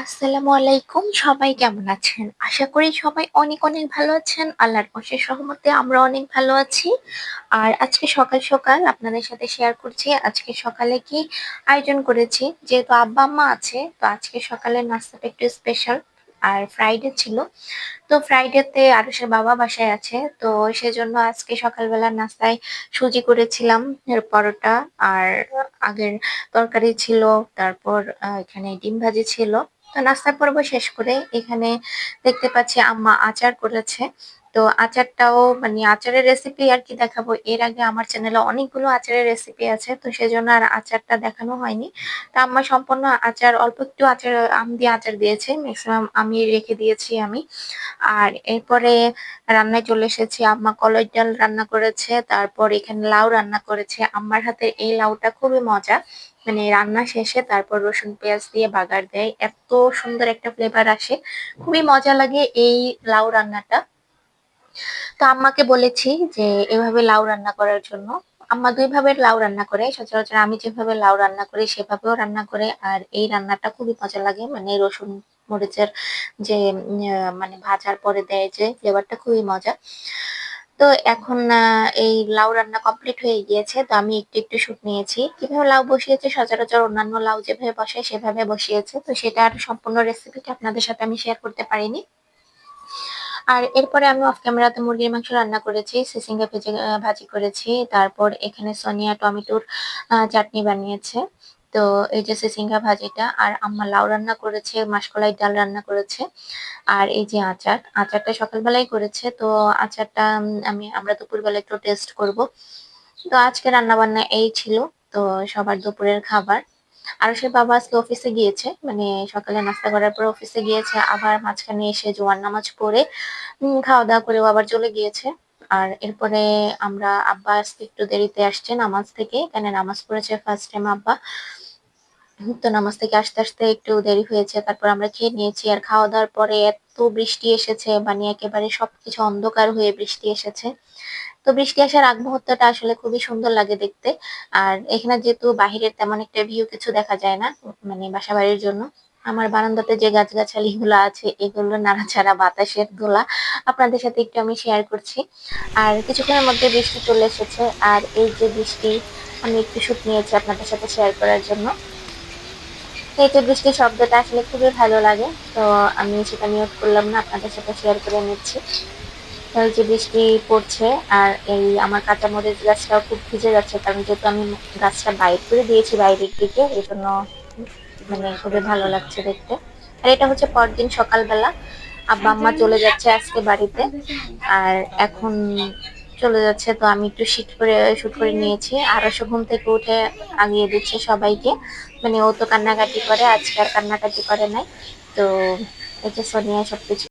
আসসালামু আলাইকুম, সবাই কেমন আছেন? আশা করি সবাই অনেক অনেক ভালো আছেন। আল্লাহর অশেষ রহমতে আমরা অনেক ভালো আছি। আর আজকে সকাল সকাল আপনাদের সাথে শেয়ার করছি। আজকে সকালে কি আয়োজন করেছি? যেহেতু আব্বা আম্মা আছে, তো আজকে সকালে নাস্তাটা একটু স্পেশাল আর ফ্রাইডে ছিল। তো ফ্রাইডেতে আরুষের বাবা বাসায় আছে। তো সেজন্য আজকে সকালবেলা নাস্তায় সুজি করেছিলাম পরোটা। আর আগের তরকারি ছিল, তারপর এখানে ডিম ভাজি ছিল। তো নাস্তা পর্ব শেষ করে এখানে দেখতে পাচ্ছি আম্মা আচার করেছে। তো আচারটাও মানে আচারের রেসিপি আর কি দেখাবো। এর আগে আমার চ্যানেলে অনেকগুলো আচারের রেসিপি আছে, তো সেজন্য আর আচারটা দেখানো হয়নি। তা আম্মা সম্পূর্ণ আচার, অল্প একটু আচার, আম দিয়ে আচার দিয়েছে ম্যাক্সিমাম আমি রেখে দিয়েছি আমি। আর এরপরে রান্নায় চলে এসেছি, আম্মা কলের ডাল রান্না করেছে, তারপর এখানে লাউ রান্না করেছে। আম্মার হাতের এই লাউটা খুবই মজা। মানে রান্না শেষে তারপর রসুন, পেঁয়াজ দিয়ে বাগার দেয়। এত সুন্দর একটা ফ্লেভার আসে। খুবই মজা লাগে এই লাউ রান্নাটা। তো আম্মাকে বলেছি যে, এভাবে লাউ রান্না করার জন্য। আম্মা দুই ভাবে লাউ রান্না করে, সচরাচর আমি যেভাবে লাউ রান্না করি সেভাবেও রান্না করে। আর এই রান্নাটা খুবই মজা লাগে মানে রসুন, মরিচের যে মানে ভাজার পরে দেয় যে ফ্লেভারটা খুবই মজা। তো এখন এই লাউ রান্না কমপ্লিট হয়ে গিয়েছে, তো আমি একটু একটু শুট নিয়েছি। কীভাবে লাউ বসিয়েছে, সচরাচর অন্যান্য লাউ যেভাবে বসে সেভাবে বসিয়েছে। তো সেটার সম্পূর্ণ রেসিপিটা আপনাদের সাথে আমি শেয়ার করতে পারিনি। আর এরপরে আমি অফ ক্যামেরাতে মুরগির মাংস রান্না করেছি, সিসিঙ্গা ভেজে ভাজি করেছি। তারপর এখানে সোনিয়া টমেটোর চাটনি বানিয়েছে। তো এই যে সিসিঙ্গা ভাজিটা, আর আম্মা লাউ রান্না করেছে, মাসকলাই ডাল রান্না করেছে, আর এই যে আচার। আচারটা সকালবেলায় করেছে, তো আচারটা আমি, আমরা দুপুরবেলা একটু টেস্ট করব। তো আজকে রান্না বান্না এই ছিল, তো সবার দুপুরের খাবার। আর সে বাবা আজকে অফিসে গিয়েছে মানে সকালে নাস্তা করার পর অফিসে গিয়েছে, আবার মাঝখানে এসে জোয়ার নামাজ পড়ে খাওয়া দাওয়া করেও আবার চলে গিয়েছে। আর এরপরে আমরা আব্বা আজকে একটু দেরিতে আসছে নামাজ থেকে এখানে নামাজ পড়েছে ফার্স্ট টাইম আব্বা। তো নামাজ থেকে আসতে আসতে একটু দেরি হয়েছে, তারপর আমরা খেয়ে নিয়েছি আর খাওয়া দাওয়ার পরে এত বৃষ্টি এসেছে মানে একেবারে সবকিছু অন্ধকার হয়ে বৃষ্টি এসেছে। তো বৃষ্টি আসার আগ মুহূর্তটা আসলে খুবই সুন্দর লাগে দেখতে। আর এখানে যেহেতু বাহিরের তেমন একটা ভিউ কিছু দেখা যায় না মানে বাসা বাড়ির জন্য। আমার বারান্দাতে যে গাছগাছালি গুলো আছে, এগুলো নাড়াচাড়া বাতাসের দোলা, আপনাদের সাথে একটু আমি শেয়ার করছি। আর কিছুক্ষণের মধ্যে বৃষ্টি চলে এসেছে, আর এই যে বৃষ্টি, আমি একটু শুট নিয়েছি আপনাদের সাথে শেয়ার করার জন্য। এই যে বৃষ্টির শব্দটা আসলে খুবই ভালো লাগে তো আমি সেটা মিউট করলাম না আপনাদের সাথে শেয়ার করে নিচ্ছি। এই যে বৃষ্টি পড়ছে আর এই আমার কাঁচা মরিচ গাছটাও খুব ভিজে যাচ্ছে কারণ যেহেতু আমি গাছটা বাইর করে দিয়েছি বাইরের দিকে এই জন্য মানে খুবই ভালো লাগছে দেখতে। আর এটা হচ্ছে পরদিন সকালবেলা আব্বা আম্মা চলে যাচ্ছে আজকে বাড়িতে। আর এখন চলে যাচ্ছে, তো আমি একটু শিট করে শুট করে নিয়েছি। আর সে ঘুম থেকে উঠে আগিয়ে দিচ্ছে সবাইকে। মানে ও তো কান্নাকাটি করে, আজকে আর কান্নাকাটি করে নাই। তো এটা সোনিয়া সবকিছু